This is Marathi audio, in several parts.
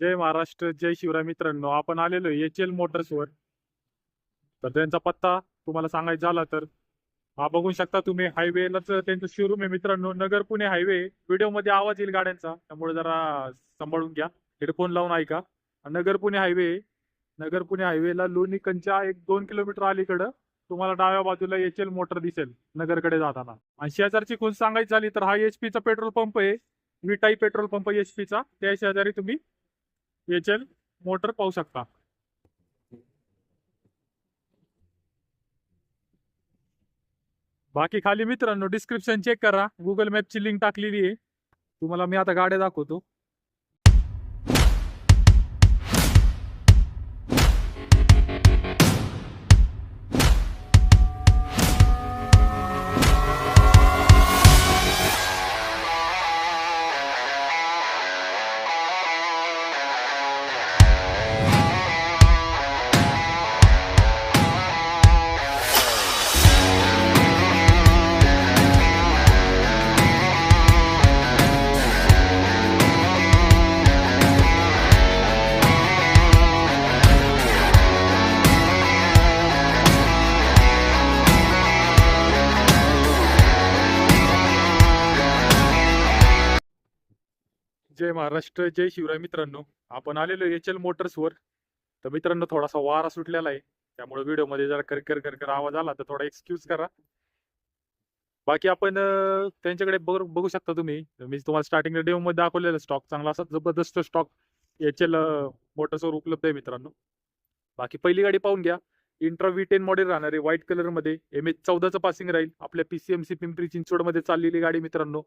जय महाराष्ट्र जय शिवराय मित्रांनो. आपण आलेलो एच एल मोटर्सवर तर त्यांचा पत्ता तुम्हाला सांगायचा झाला तर हा बघू शकता तुम्ही. हायवेलाच त्यांचं शोरूम आहे मित्रांनो. नगर पुणे हायवे व्हिडिओमध्ये आवाज येईल गाड्यांचा. त्यामुळे जरा सांभाळून घ्या. हेडफोन लावून ऐका. नगर पुणे हायवे नगर पुणे हायवेला लोणी कंचा एक दोन किलोमीटर अलीकडं तुम्हाला डाव्या बाजूला एच एल मोटर दिसेल नगरकडे जाताना. आणि शेजारची खून सांगायची झाली तर हा एच चा पेट्रोल पंप आहे. विटाई पेट्रोल पंप एच चा. त्या शेजारी तुम्ही एच एल मोटर पाहू शकता. बाकी खाली मित्रांनो डिस्क्रिप्शन चेक करा. गुगल मॅपची लिंक टाकलेली आहे. तुम्हाला मी आता गाड्या दाखवतो. जय महाराष्ट्र. जय शिवराय मित्रांनो. आपण आलेलो एच एल मोटर्सवर तर मित्रांनो थोडासा वारा सुटलेला आहे. त्यामुळे व्हिडिओमध्ये जरा कर कर कर कर आवाज आला तर थोडा एक्सक्यूज करा. बाकी आपण त्यांच्याकडे बघू शकता तुम्ही. मी तुम्हाला स्टार्टिंग डेमो मध्ये दाखवलेला स्टॉक चांगला असा जबरदस्त स्टॉक एच एल मोटर्सवर उपलब्ध आहे मित्रांनो. बाकी पहिली गाडी पाहून घ्या. इंट्रा व्ही टेन मॉडेल राहणार आहे. व्हाईट कलरमध्ये. एम एच चौदाचं पासिंग राहील. आपल्या पीसीएमसी पिंपरी चिंचवडमध्ये चाललेली गाडी मित्रांनो.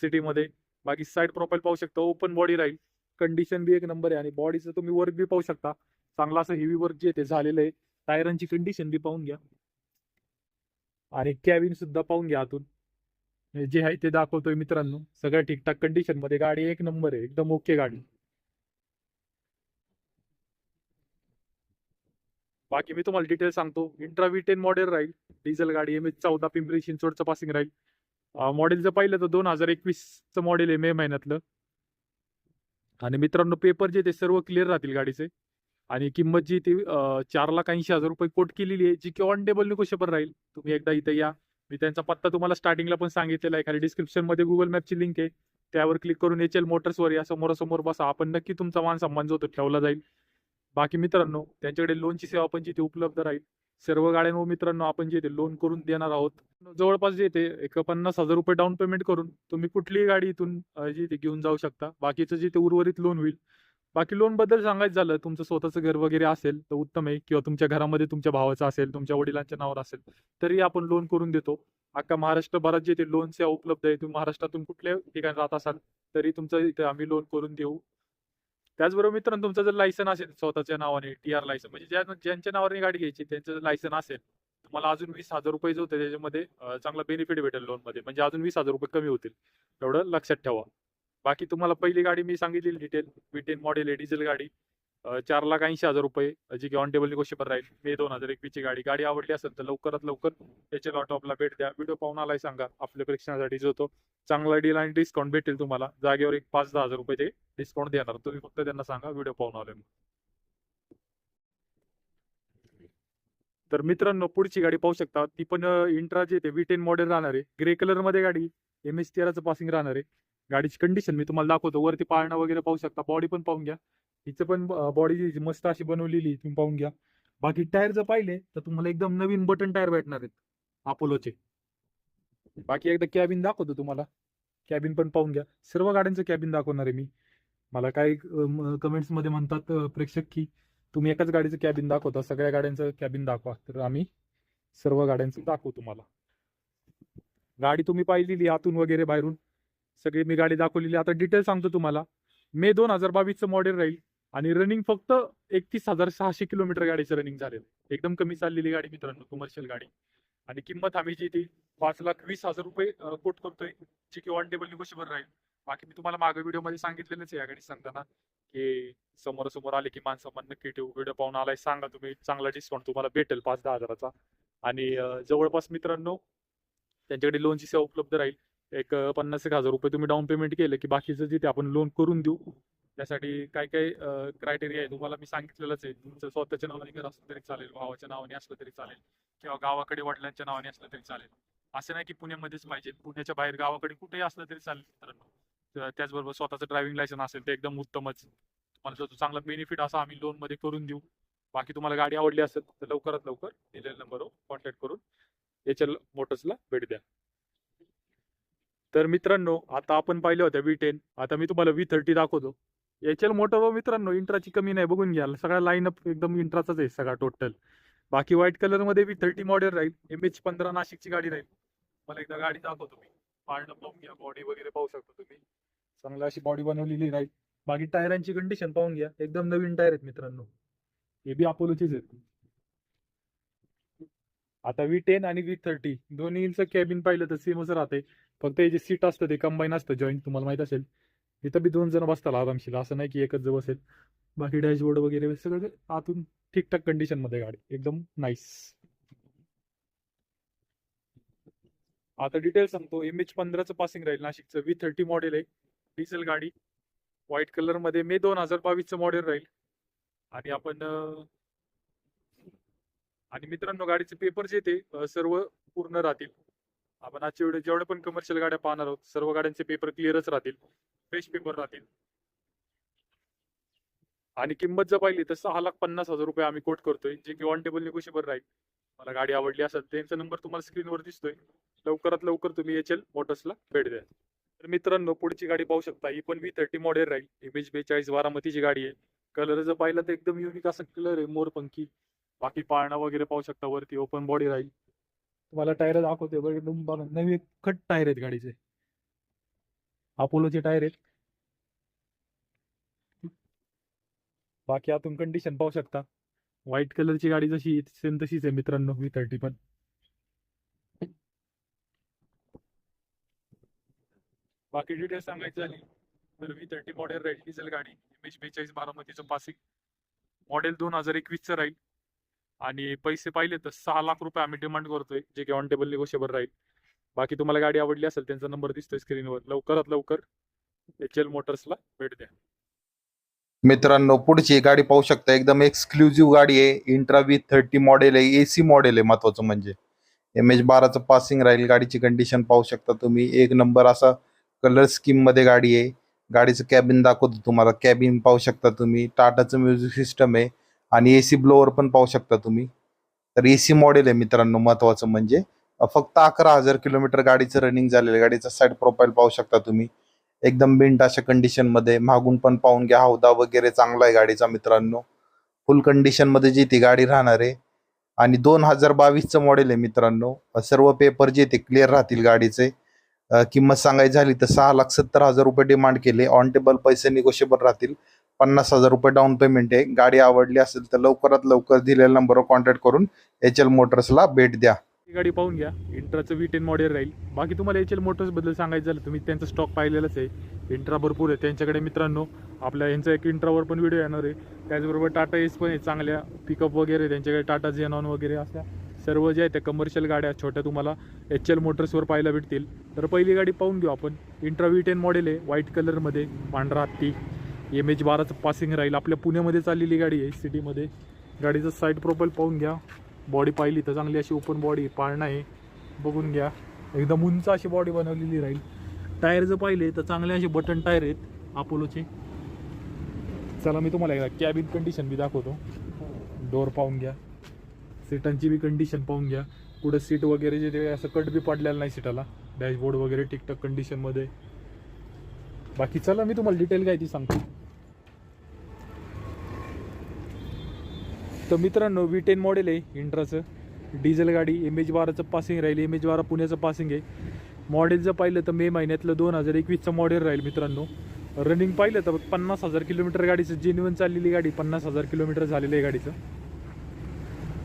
सिटीमध्ये बाकी साईड प्रोफाईल पाहू शकता. ओपन बॉडी राहील. कंडिशन बी एक नंबर आहे. आणि बॉडीचं तुम्ही वर्क बी पाहू शकता. चांगला असं हेवी वर्क जे ते झालेलं आहे. टायरांची कंडिशन बी पाहून घ्या. आणि कॅबिन सुद्धा पाहून घ्या आतून. जे आहे ते दाखवतोय मित्रांनो. सगळ्या ठीकठाक कंडिशनमध्ये गाडी एक नंबर आहे. एकदम ओके गाडी. बाकी मी तुम्हाला डिटेल सांगतो. इंट्रा व्ही टेन मॉडेल राहील. डिझेल गाडी एम एच चौदा पिंपरी चिंचवडचं पासिंग राहील. मॉडेल जर पाहिलं तर दोन हजार एकवीसचं मॉडेल आहे मे महिन्यातलं. आणि मित्रांनो पेपर जे ते सर्व क्लिअर राहतील गाडीचे. आणि किंमत जी ती चार लाख ऐंशी हजार रुपये कोट केलेली आहे जी की ऑन टेबल निकोशेबल राहील. तुम्ही एकदा इथं या. मी त्यांचा पत्ता तुम्हाला स्टार्टिंगला पण सांगितलेला आहे. खाली डिस्क्रिप्शनमध्ये गुगल मॅपची लिंक आहे. त्यावर क्लिक करून एच एल मोटर्सवर या. समोरासमोर बसा. आपण नक्की तुमचा मान सन्मान जो तो ठेवला जाईल. बाकी मित्रांनो त्यांच्याकडे लोनची सेवा पण जिथे उपलब्ध राहील सर्व गाड्यांवर मित्रांनो आपण जे ते लोन करून देणार आहोत जवळपास जे ते एक पन्नास हजार रुपये डाऊन पेमेंट करून तुम्ही कुठलीही गाडी इथून अं, जी ते घेऊन जाऊ शकता. बाकीचं जे ते उर्वरित लोन होईल. बाकी लोनबद्दल सांगायचं झालं तुमचं स्वतःचं घर वगैरे असेल तर उत्तम आहे किंवा तुमच्या घरामध्ये तुमच्या भावाचं असेल तुमच्या वडिलांच्या नावावर असेल तरी आपण लोन करून देतो. अख्खा महाराष्ट्रभरात जे ते लोन सेवा उपलब्ध आहे तुम्ही महाराष्ट्रातून कुठल्या ठिकाणी राहत असाल तरी तुमचं इथे आम्ही लोन करून देऊ. त्याचबरोबर मित्रांनो तुमचं जर लायसन असेल स्वतःच्या नावाने टी आर लायसन म्हणजे ज्या ज्यांच्या नावाने गाडी घ्यायची त्यांचं लायसन असेल तुम्हाला अजून वीस हजार रुपये जो होते त्याच्यामध्ये चांगला बेनिफिट भेटेल लोनमध्ये. म्हणजे अजून वीस हजार रुपये कमी होतील. एवढं लक्षात ठेवा. बाकी तुम्हाला पहिली गाडी मी सांगितली डिटेल विटेन मॉडेल आहे डिझेल गाडी. चार लाख ऐंशी हजार रुपये जी की ऑन टेबल निगोशिएबल राहील मे दोन हजार एकवीसची गाडी. गाडी आवडली असेल तर लवकरात लवकर त्याच्या लॉटॉपला भेट द्या. व्हिडिओ पाहून आलाय सांगा आपल्या परीक्षणासाठी जो तो चांगला डील आणि डिस्काउंट भेटेल तुम्हाला. जागेवर एक पाच दहा हजार रुपये ते डिस्काउंट देणार. तुम्ही फक्त त्यांना सांगा व्हिडिओ पाहून आलोय तर मित्रांनो पुढची गाडी पाहू शकता. ती पण इंट्रा जे ते व्ही टेन मॉडेल राहणार. आहे ग्रे कलरमध्ये गाडी एम एच तेराचं पासिंग राहणार. आहे गाडीची कंडिशन मी तुम्हाला दाखवतो. वरती पाळणं वगैरे पाहू शकता. बॉडी पण पाहून घ्या. हिचं पण बॉडी मस्त अशी बनवलेली तुम्ही पाहून घ्या. बाकी टायर जर पाहिले तर तुम्हाला एकदम नवीन बटन टायर भेटणार आहेत अपोलोचे बाकी एकदा कॅबिन दाखवतो तुम्हाला. कॅबिन पण पाहून घ्या. सर्व गाड्यांचं कॅबिन दाखवणार आहे मी. मला काही कमेंट्समध्ये म्हणतात प्रेक्षक की तुम्ही एकाच गाडीचं कॅबिन दाखवता सगळ्या गाड्यांचं कॅबिन दाखवा. तर आम्ही सर्व गाड्यांचं दाखवू तुम्हाला. गाडी तुम्ही पाहिलेली आतून वगैरे बाहेरून. सगळी मी गाडी दाखवलेली. आता डिटेल सांगतो तुम्हाला. मे दोन हजार बावीसचं मॉडेल राहील. आणि रनिंग फक्त एकतीस हजार सहाशे किलोमीटर गाडीचं रनिंग झालेलं एकदम कमी चाललेली गाडी मित्रांनो कमर्शियल गाडी. आणि किंमत आम्ही जी ती पाच लाख वीस हजार रुपये कोट करतोय जी की ऑन टेबल निगोशिबल राहील. बाकी मी तुम्हाला मागे व्हिडिओमध्ये सांगितलेलंच आहे या गाडी सांगताना की समोर समोर आले की माणसं नक्की ठेवू. व्हिडिओ पाहून आलाय सांगा तुम्ही चांगला डिस्काउंट तुम्हाला भेटेल पाच दहा हजाराचा. आणि जवळपास मित्रांनो त्यांच्याकडे लोनची सेवा उपलब्ध राहील. एक पन्नास एक हजार रुपये तुम्ही डाऊन पेमेंट केलं की बाकीचं जे ते आपण लोन करून देऊ त्यासाठी काय काय क्रायटेरिया आहे? तुम्हाला मी सांगितलेलंच आहे. तुमचं स्वतःच्या नावाने घर असलं तरी चालेल भावाच्या नावाने असलं तरी चालेल किंवा गावाकडे वडिलांच्या नावाने असलं तरी चालेल. असं नाही की पुण्यामध्येच पाहिजे. पुण्याच्या बाहेर गावाकडे कुठेही असलं तरी चालेल मित्रांनो. त्याचबरोबर स्वतःचं ड्रायव्हिंग लायसन असेल ते एकदम उत्तमच. तुम्हाला जो चांगला बेनिफिट असा आम्ही लोनमध्ये करून देऊ. बाकी तुम्हाला गाडी आवडली असेल तर लवकरात लवकर दिलेल्या नंबरवर कॉन्टॅक्ट करून एच एल मोटर्सला भेट द्या. तर मित्रांनो आता आपण पाहिलं होत्या व्ही टेन आता मी तुम्हाला व्ही थर्टी दाखवतो. एच एल मोटरवर मित्रांनो इंट्राची कमी नाही बघून घ्या. सगळा लाईनअप एकदम इंट्राचाच आहे सगळा टोटल बाकी व्हाईट कलरमध्ये बी थर्टी मॉडेल राहील. एम एच पंधरा नाशिकची गाडी राहील. मला एकदा गाडी दाखव तुम्ही पार्ट पाहून घ्या. बॉडी वगैरे पाहू शकता तुम्ही. चांगली अशी बॉडी बनवलेली राहील. बाकी टायरांची कंडिशन पाहून घ्या. एकदम नवीन टायर आहेत मित्रांनो. हे बी अपोलोचेच आहेत. आता व्ही टेन आणि व्ही थर्टी दोन्हीचं कॅबिन पाहिलं तर सेमच राहते फक्त हे जे सीट असतं ते कंबाईन असतं जॉईंट तुम्हाला माहीत असेल. इथं बी दोन जण बसतात आरामशीर. असं नाही की एकच जण बसेल. बाकी डॅशबोर्ड वगैरे सगळं आतून ठीकठाक कंडिशनमध्ये गाडी. एकदम नाईस आता डिटेल सांगतो. एम एच पंधराचं पासिंग राहील नाशिकचं. व्ही थर्टी मॉडेल आहे. डिझेल गाडी. व्हाईट कलरमध्ये मे दोन हजार बावीसचं मॉडेल राहील. आणि आपण आणि मित्रांनो गाडीचे पेपर जे ते सर्व पूर्ण राहतील. आपण आजच्या व्हिडिओ जेवढ्या पण कमर्शियल गाड्या पाहणार आहोत सर्व गाड्यांचे पेपर क्लिअरच राहतील. फ्रेश पेपर राहतील. आणि किंमत जर पाहिली तर सहा लाख पन्नास हजार रुपये आम्ही कोट करतोय. जे की ऑन टेबल निगोशिएबल राहील. मला गाडी आवडली असेल त्यांचा नंबर तुम्हाला स्क्रीनवर दिसतोय. लवकरात लवकर तुम्ही एच एल मोटर्सला भेट द्या. तर मित्रांनो पुढची गाडी पाहू शकता. ही पण व्ही थर्टी मॉडेल राहील. इमेज बेचाळीस बारामतीची गाडी आहे. कलर जर पाहिलं तर एकदम युनिक असा कलर आहे मोरपंखी. बाकी पाळणा वगैरे पाहू शकता. वरती ओपन बॉडी राहील. तुम्हाला टायर दाखवते बघ एकदम नवी खट टायर आहेत गाडीचे. अपोलोचे टायर आहेत. बाकी आतून कंडिशन पाहू शकता. व्हाईट कलरची गाडी जशी सेम तशीच आहे मित्रांनो व्ही थर्टी पण. बाकी डिटेल्स सांगायचं झाली तर व्ही थर्टी मॉडेल राहील डिझेल गाडी एम एच बेचाळीस बारामतीचं पासिंग मॉडेल दोन हजार एकवीसचं राहील. आणि पैसे पाहिले तर सहा लाख रुपये आम्ही डिमांड करतोय जे की ऑन टेबल निगोशिएबल राहील. बाकी तुम्हाला गाडी आवडली असेल त्यांचा नंबर दिसतोय स्क्रीनवर लवकरात लवकर एच एल मोटर्सला भेट द्या. मित्रांनो पुढची गाडी पाहू शकता. एकदम एक्सक्लुझिव्ह गाडी आहे. इंट्रा व्ही थर्टी मॉडेल आहे. एसी मॉडेल आहे महत्वाचं म्हणजे. एम एच बाराचं पासिंग राहील. गाडीची कंडिशन पाहू शकता तुम्ही. एक नंबर असा कलर स्कीममध्ये गाडी आहे. गाडीचं कॅबिन दाखवतो तुम्हाला. कॅबिन पाहू शकता तुम्ही. टाटाचं म्युझिक सिस्टम आहे. आणि एसी ब्लोअर पण पाहू शकता तुम्ही. तर एसी मॉडेल आहे मित्रांनो महत्वाचं म्हणजे. फक्त अकरा हजार किलोमीटर गाडीचं रनिंग झालेलं आहे. साईड प्रोफाईल पाहू शकता तुम्ही. एकदम बिंट अशा कंडिशनमध्ये. मागून पण पाहून घ्या. हौदा वगैरे चांगला आहे गाडीचा मित्रांनो. फुल कंडिशनमध्ये जी ती गाडी राहणार आहे. आणि दोन हजार बावीसचं मॉडेल आहे मित्रांनो. सर्व पेपर जे ते क्लिअर राहतील गाडीचे. किंमत सांगायची झाली तर सहा लाख सत्तर हजार रुपये डिमांड केले. ऑन टेबल पैसे निगोशिएबल राहतील. पन्नास हजार रुपये डाऊन पेमेंट आहे. गाडी आवडली असेल तर लवकरात लवकर दिलेल्या नंबरवर कॉन्टॅक्ट करून एच एल मोटर्सला भेट द्या. गाडी पाहून घ्या. इंट्राचं वी टेन मॉडेल राहील. बाकी तुम्हाला एच एल मोटर्सबद्दल सांगायचं झालं तुम्ही त्यांचा स्टॉक पाहिलेलाच आहे. इंट्रा भरपूर आहे. त्यांच्याकडे मित्रांनो आपल्या यांचा एक इंट्रावर पण व्हिडिओ येणार आहे. त्याचबरोबर टाटा एस पण आहे चांगल्या पिकअप वगैरे त्यांच्याकडे टाटा झेनॉन वगैरे अशा सर्व ज्या आहेत त्या कमर्शियल गाड्या छोट्या तुम्हाला एच एल मोटर्सवर पाहायला भेटतील. तर पहिली गाडी पाहून घेऊ आपण. इंट्रा वी टेन मॉडेल आहे व्हाईट कलरमध्ये पांढरा हत्ती. एम एच बाराचं पासिंग राहील. आपल्या पुण्यामध्ये चाललेली गाडी आहे सिटीमध्ये गाडीचं साईड प्रोफाईल पाहून घ्या. बॉडी पाहिली तर चांगली अशी ओपन बॉडी पाळणा आहे. बघून घ्या. एकदम उंच अशी बॉडी बनवलेली राहील. टायर जर पाहिले तर चांगले असे बटन टायर आहेत अपोलोचे चला मी तुम्हाला एकदा कॅबिन कंडिशन बी दाखवतो. डोर पाहून घ्या. सीटांची बी कंडिशन पाहून घ्या. कुठं सीट वगैरे जे ते असं कट बी पडलेलं नाही सीटाला डॅशबोर्ड वगैरे टिकटक कंडिशनमध्ये बाकी चला मी तुम्हाला डिटेल काय ती सांगतो. तर मित्रांनो व्ही टेन मॉडेल आहे इंट्राचं. डिझेल गाडी एम एच बाराचं पासिंग राहील. एम एच बारा पुण्याचं पासिंग आहे. मॉडेल जर पाहिलं तर मे महिन्यातलं दोन हजार एकवीसचं मॉडेल राहील मित्रांनो. रनिंग पाहिलं तर पन्नास हजार किलोमीटर गाडीचं जेन्युअन चाललेली गाडी पन्नास हजार किलोमीटर झालेलं आहे गाडीचं.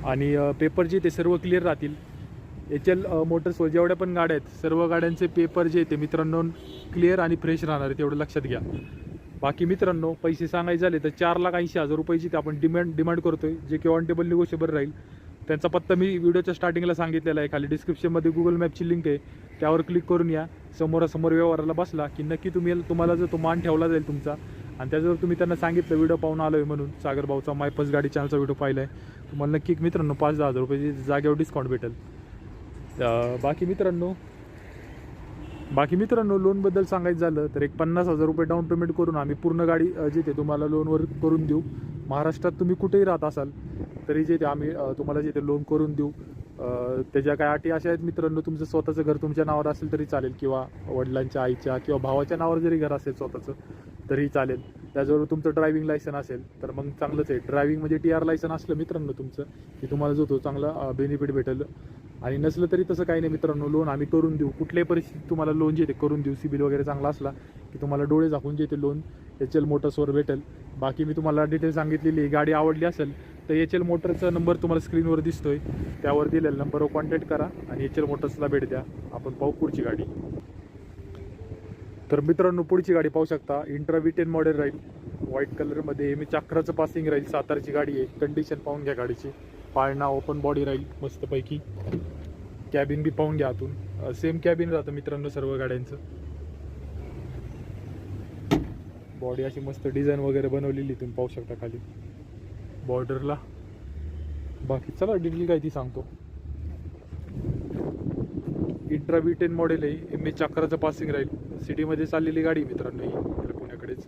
आणि पेपर जे ते सर्व क्लिअर राहतील. एच एल मोटर्सवर जेवढ्या पण गाड्या आहेत सर्व गाड्यांचे पेपर जे ते मित्रांनो क्लिअर आणि फ्रेश राहणार आहे तेवढं लक्षात घ्या. बाकी मित्रांनो पैसे सांगायचे झाले तर चार लाख ऐंशी हजार रुपयाची ते आपण डिमांड डिमांड करतोय. जे की ऑन टेबल निगोशिएबल राहील. त्यांचा पत्ता मी व्हिडिओच्या स्टार्टिंगला सांगितलेला आहे. खाली डिस्क्रिप्शनमध्ये गुगल मॅपची लिंक आहे. त्यावर क्लिक करून या. समोरासमोर व्यवहाराला बसला की नक्की तुम्ही तुम्हाला जर तो मान ठेवला जाईल तुमचा आणि त्याच्यावर तुम्ही त्यांना सांगितलं व्हिडिओ पाहून आलो आहे म्हणून सागरभाऊचा मायपस गाडी चॅनलचा व्हिडिओ पाहिला आहे तुम्हाला नक्की मित्रांनो पाच दहा हजार रुपयाची जागेवर डिस्काउंट भेटेल. बाकी मित्रांनो बाकी मित्रांनो लोनबद्दल सांगायचं झालं तर एक पन्नास हजार रुपये डाऊन पेमेंट करून आम्ही पूर्ण गाडी जिथे जे ते तुम्हाला लोनवर करून देऊ महाराष्ट्रात तुम्ही कुठेही राहत असाल तरी जे ते आम्ही तुम्हाला जे ते लोन करून देऊ त्याच्या काय अटी अशा आहेत मित्रांनो तुमचं स्वतःचं घर तुमच्या नावावर असेल तरी चालेल किंवा वडिलांच्या आईच्या किंवा भावाच्या नावावर जरी घर असेल स्वतःचं तरी चालेल. त्याचबरोबर तुमचं ड्रायव्हिंग लायसन असेल तर मग चांगलंच आहे. ड्रायव्हिंग म्हणजे टी आर लायसन असलं मित्रांनो तुमचं की तुम्हाला जो तो चांगला बेनिफिट भेटेल. आणि नसलं तरी तसं काही नाही मित्रांनो लोन आम्ही करून देऊ. कुठल्याही परिस्थितीत तुम्हाला लोन जे ते करून देऊ. सिबिल वगैरे चांगला असला की तुम्हाला डोळे झाकून जे ते लोन एच एल मोटर्सवर भेटेल. बाकी मी तुम्हाला डिटेल सांगितलेली गाडी आवडली असेल तर एच एल मोटरचा नंबर तुम्हाला स्क्रीनवर दिसतोय. त्यावर दिलेला नंबरवर कॉन्टॅक्ट करा आणि एच एल मोटर्सला भेट द्या. आपण पाहू पुढची गाडी. तर मित्रांनो पुढची गाडी पाहू शकता. Intra V ten ten model राहील. व्हाईट कलरमध्ये मी अकराचं पासिंग राहील. सातारची गाडी आहे. कंडिशन पाहून घ्या गाडीची. पाळणा ओपन बॉडी राहील. मस्तपैकी. कॅबिन बी पाहून घ्या आतून. सेम कॅबिन राहतं मित्रांनो सर्व गाड्यांचं. बॉडी अशी मस्त डिझाईन वगैरे बनवलेली तुम्ही पाहू शकता खाली. बॉर्डरला बाकी चला डिटेल काय ती सांगतो. अल्ट्रा व्ही टेन मॉडेल आहे. एम ए चक्राचं पासिंग राहील. सिटीमध्ये चाललेली गाडी मित्रांनो ही. आपल्या पुण्याकडेच.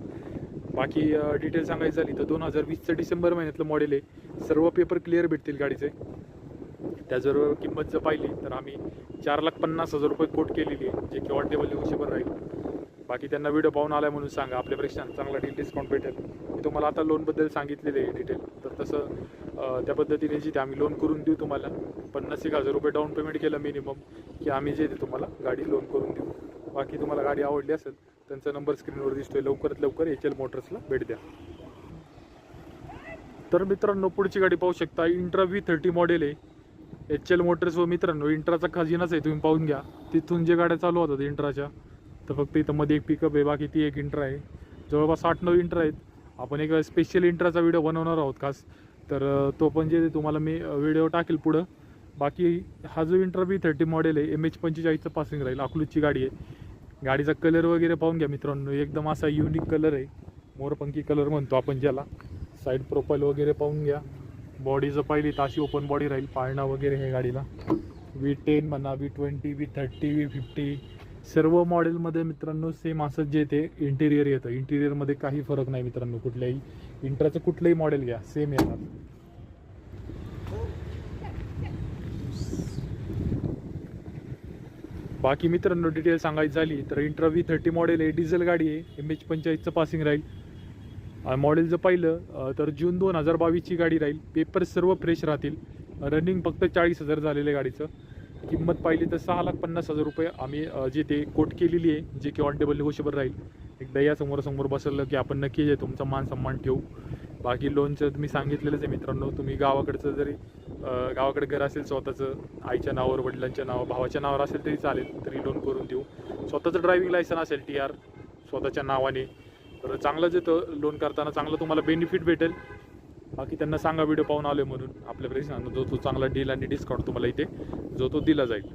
बाकी डिटेल सांगायचं झाली तर दोन हजार वीसचं डिसेंबर महिन्यातलं मॉडेल आहे. सर्व पेपर क्लिअर भेटतील गाडीचे. त्याचबरोबर किंमत जर पाहिली तर आम्ही चार लाख पन्नास हजार रुपये कोट केलेली आहे जे की ऑन टेबल नेगोशिएबल राहील. बाकी त्यांना व्हिडिओ पाहून आला म्हणून सांगा. आपल्या आपल्यापेक्षा चांगला डील डिस्काउंट भेटेल. मी तुम्हाला आता लोनबद्दल सांगितलेले आहे डिटेल तर तसं त्या पद्धतीने जिथे आम्ही लोन करून देऊ तुम्हाला. पन्नास एक हजार रुपये डाऊन पेमेंट केलं मिनिमम की आम्ही जे ते तुम्हाला गाडी लोन करून देऊ. बाकी तुम्हाला गाडी आवडली असेल त्यांचा नंबर स्क्रीनवर दिसतोय. लवकरात लवकर एच एल मोटर्सला भेट द्या. तर मित्रांनो पुढची गाडी पाहू शकता. इंट्रा व्ही थर्टी मॉडेल आहे. एच एल मोटर्स व मित्रांनो इंट्राचा खजिनाच आहे तुम्ही पाहून घ्या. तिथून जे गाड्या चालू होतात इंट्राच्या तर फक्त इथं मध्ये एक पिकअप आहे बाकी ती एक इंट्रा आहे. जवळपास आठ नऊ इंट्रा आहेत. आपण एक स्पेशल इंट्राचा व्हिडिओ बनवणार आहोत खास. तर तो पण जे तुम्हाला मी व्हिडिओ टाकेल पुढं. बाकी हा जो इंट्रा बी थर्टी मॉडेल आहे एम एच पंचेचाळीसचं पासिंग राहील अकलूजची गाडी आहे. गाडीचा कलर वगैरे पाहून घ्या मित्रांनो एकदम असा युनिक कलर आहे. मोरपंखी कलर म्हणतो आपण ज्याला. साईड प्रोफाईल वगैरे पाहून घ्या. बॉडीचं पाहिली तर अशी ओपन बॉडी राहील पाळणा वगैरे हे गाडीला. वी टेन म्हणा V twenty V thirty V fifty सर्व मॉडेलमध्ये मित्रांनो सेम असं जे ते इंटिरियर येतं. इंटिरियरमध्ये काही फरक नाही मित्रांनो कुठल्याही. इंटराचं कुठलंही मॉडेल घ्या सेम येणार. बाकी मित्रांनो डिटेल सांगायची झाली तर इंट्रा व्ही थर्टी मॉडेल आहे डिझेल गाडी आहे एम एच पंचेचाळीसचं पासिंग राहील. मॉडेल जर पाहिलं तर जून दोन हजार बावीसची गाडी राहील. पेपर सर्व फ्रेश राहतील. रनिंग फक्त चाळीस हजार झालेलं आहे गाडीचं. किंमत पाहिली तर सहा लाख पन्नास हजार रुपये आम्ही जे ते कोट केलेली आहे जे की ऑन टेबल निगोशिएबल राहील. एकदा या समोर समोर बसवलं की आपण नक्की तुमचा मान सन्मान ठेवू. बाकी लोनचं मी सांगितलेलंच आहे मित्रांनो. तुम्ही गावाकडचं जरी गावाकडे घर असेल स्वतःचं आईच्या नावावर वडिलांच्या नावावर भावाच्या नावावर असेल तरी चालेल तरी लोन करून देऊ. स्वतःचं ड्रायव्हिंग लायसन असेल टी आर स्वतःच्या नावाने. तर चांगलंच येतं लोन करताना चांगलं तुम्हाला बेनिफिट भेटेल. बाकी त्यांना सांगा व्हिडिओ पाहून आलो म्हणून. आपल्या प्रेक्षकांना जो तो चांगला डील आणि डिस्काउंट तुम्हाला इथे जो तो दिला जाईल.